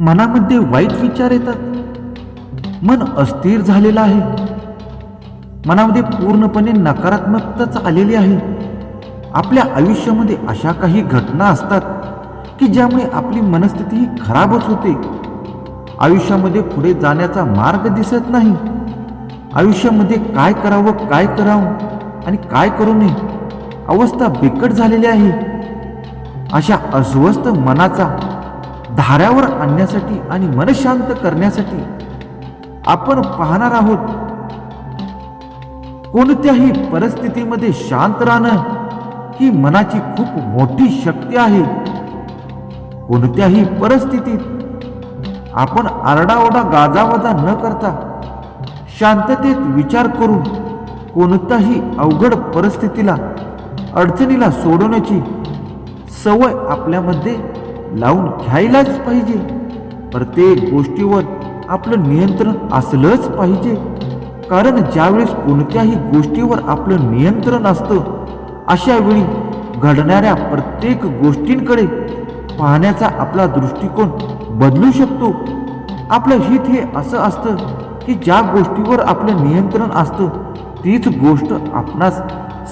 मनामध्ये वाईट विचार येतात. मन अस्थिर झालेलं आहे. मनामध्ये पूर्णपणे नकारात्मकताच आलेली आहे. आपल्या आयुष्यामध्ये अशा काही घटना असतात की ज्यामुळे आपली मनस्थिती ही खराबच होते. आयुष्यामध्ये पुढे जाण्याचा मार्ग दिसत नाही. आयुष्यामध्ये काय करावं काय करावं आणि काय करू नये अवस्था बिकट झालेली आहे. अशा अस्वस्थ मनाचा धाऱ्यावर आणण्यासाठी आणि मनशांत करण्यासाठी आपण पाहणार आहोत कोणत्याही परिस्थितीमध्ये शांत राहणं ही मनाची खूप मोठी शक्ती आहे. कोणत्याही परिस्थितीत आपण आरडाओरडा गाजावाजा न करता शांततेत विचार करून कोणत्याही अवघड परिस्थितीला अडचणीला सोडवण्याची सवय आपल्यामध्ये लावून घ्यायलाच पाहिजे. प्रत्येक गोष्टीवर आपलं नियंत्रण असलंच पाहिजे. कारण ज्यावेळेस कोणत्याही गोष्टीवर आपलं नियंत्रण असतं अशा वेळी घडणाऱ्या प्रत्येक गोष्टींकडे पाहण्याचा आपला दृष्टिकोन बदलू शकतो. आपलं हित हे असं असतं की ज्या गोष्टीवर आपलं नियंत्रण असतं तीच गोष्ट आपणास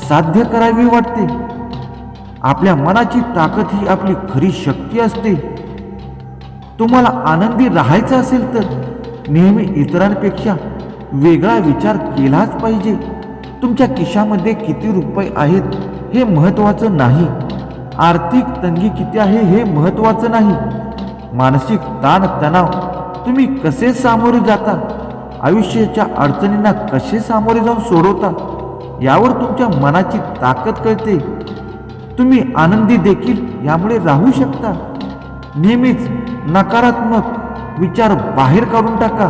साध्य करावी वाटते. आपल्या मनाची ताकद ही आपली खरी शक्ती असते. तुम्हाला आनंदी राहायचं असेल तर नेहमी इतरांपेक्षा वेगळा विचार केलाच पाहिजे. तुमच्या खिशामध्ये किती रुपये आहेत हे महत्त्वाचं नाही. आर्थिक तंगी किती आहे हे महत्त्वाचं नाही. मानसिक ताण तणाव तुम्ही कसे सामोरे जाता? आयुष्याच्या अडचणींना कसे सामोरे जाऊन सोडवता? यावर तुमच्या मनाची ताकद कळते. तुम्ही आनंदी देखील यामुळे राहू शकता. नेहमीच नकारात्मक विचार बाहेर काढून टाका.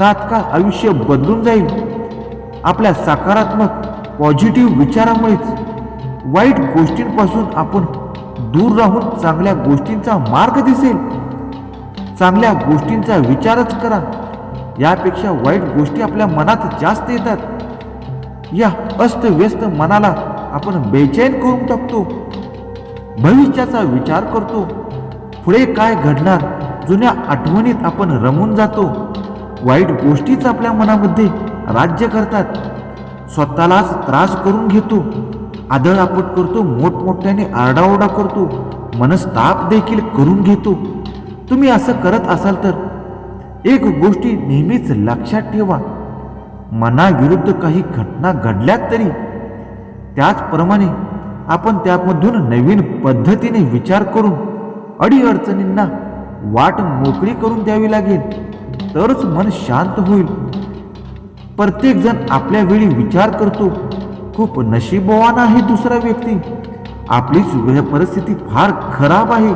तात्काळ आयुष्य बदलून जाईल? आपल्या सकारात्मक पॉझिटिव्ह विचारामुळेच वाईट गोष्टींपासून आपण दूर राहून चांगल्या गोष्टींचा मार्ग दिसेल. चांगल्या गोष्टींचा विचारच करा. यापेक्षा वाईट गोष्टी आपल्या मनात जास्त येतात. या अस्तव्यस्त मनाला आपण बेचैन करून टाकतो. भविष्याचा विचार करतो. पुढे काय घडणार? जुन्या आठवणीत आपण रमून जातो. वाईट गोष्टीच आपल्या मनामध्ये राज्य करतात. स्वतःलाच त्रास करून घेतो. आदळआपट करतो मोठमोठ्याने आरडाओरडा करतो. मनस्ताप देखील करून घेतो. तुम्ही असं करत असाल तर एक गोष्टी नेहमीच लक्षात ठेवा. मनाविरुद्ध काही घटना घडल्यात तरी त्याचप्रमाणे आपण त्यामधून नवीन पद्धतीने विचार करून अडीअडचणींना वाट मोकळी करून द्यावी लागेल तरच मन शांत होईल. प्रत्येक जण आपल्या वेळी विचार करतो खूप नशीबवान आहे दुसरा व्यक्ती. आपलीच वे- परिस्थिती फार खराब आहे.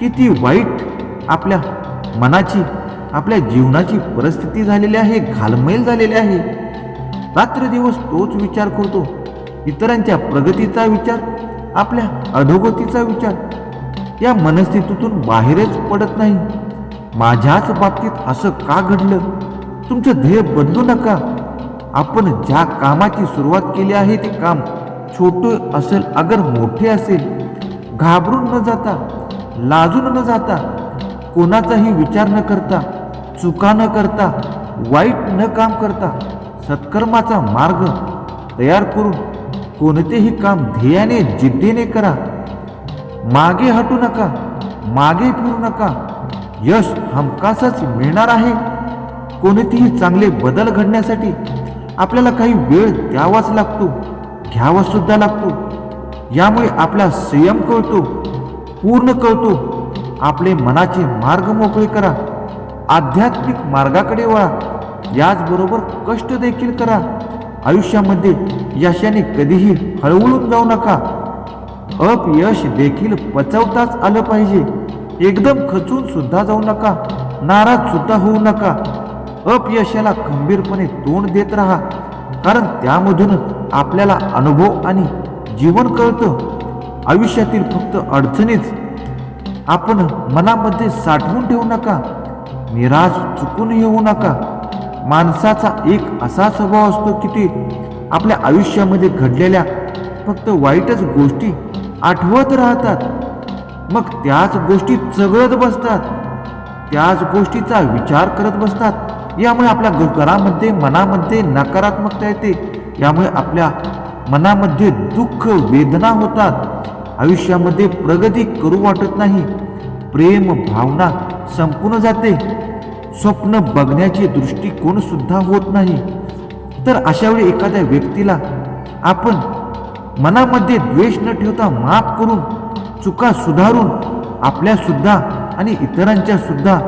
किती वाईट आपल्या मनाची आपल्या जीवनाची परिस्थिती झालेली आहे घालमेल झालेली आहे. रात्रदिवस तोच विचार करतो. इतरांच्या प्रगतीचा विचार आपल्या अधोगतीचा विचार या मनस्थितीतून बाहेरच पडत नाही. माझ्याच बाबतीत असं का घडलं? तुमचं ध्येय बदलू नका. आपण ज्या कामाची सुरुवात केली आहे ते काम छोटं असेल अगर मोठे असेल घाबरून न जाता लाजून न जाता कोणाचाही विचार न करता चुका न करता वाईट न काम करता सत्कर्माचा मार्ग तयार करून कोणतेही काम ध्येयाने जिद्दीने करा. मागे हटू नका मागे फिरू नका. यश हमखासच मिळणार आहे. कोणतेही चांगले बदल घडण्यासाठी आपल्याला काही वेळ द्यावाच लागतो घ्यावा सुद्धा लागतो. यामुळे आपला संयम कळतो पूर्ण कळतो. आपले मनाचे मार्ग मोकळे करा. आध्यात्मिक मार्गाकडे वळा. याचबरोबर कष्ट देखील करा. आयुष्यामध्ये यशाने कधीही हळवळून जाऊ नका. अपयश देखील पचवताच आलं पाहिजे. एकदम खचून सुद्धा जाऊ नका. नाराज सुद्धा होऊ नका. अपयशाला खंबीरपणे तोंड देत राहा. कारण त्यामधून आपल्याला अनुभव आणि जीवन कळतं. आयुष्यातील फक्त अडचणीच आपण मनामध्ये साठवून ठेवू नका. निराश चुकून येऊ नका. माणसाचा एक असा स्वभाव असतो की ते आपल्या आयुष्यामध्ये घडलेल्या फक्त वाईटच गोष्टी आठवत राहतात. मग त्याच गोष्टी चगळत बसतात. त्याच गोष्टीचा विचार करत बसतात. यामुळे आपल्या घरामध्ये मनामध्ये नकारात्मकता येते. यामुळे आपल्या मनामध्ये दुःख वेदना होतात. आयुष्यामध्ये प्रगती करू वाटत नाही. प्रेम भावना संपून जाते. स्वप्न बघण्याचे दृष्टिकोन सुद्धा होत नाही. तर अशा वेळी एखाद्या व्यक्तीला आपण मनामध्ये द्वेष न ठेवता माफ करून चुका सुधारून आपल्या सुद्धा आणि इतरांच्या सुद्धा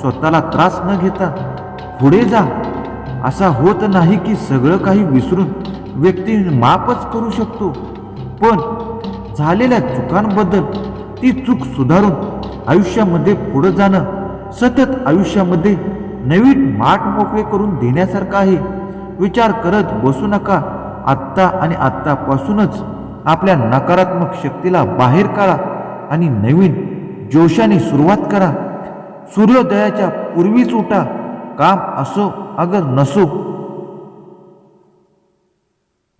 स्वतःला त्रास न घेता पुढे जा. असा होत नाही की सगळं काही विसरून व्यक्ती माफच करू शकतो. पण झालेल्या चुकांबद्दल ती चूक सुधारून आयुष्यामध्ये पुढे जाणं सतत आयुष्यामध्ये नवीन माठ मोकळे करून देण्यासारखं आहे. विचार करत बसू नका. आत्ता आणि आत्तापासूनच आपल्या नकारात्मक शक्तीला बाहेर काढा आणि नवीन जोशाने सुरुवात करा. सूर्योदयाच्या पूर्वीच उठा. काम असो अगर नसो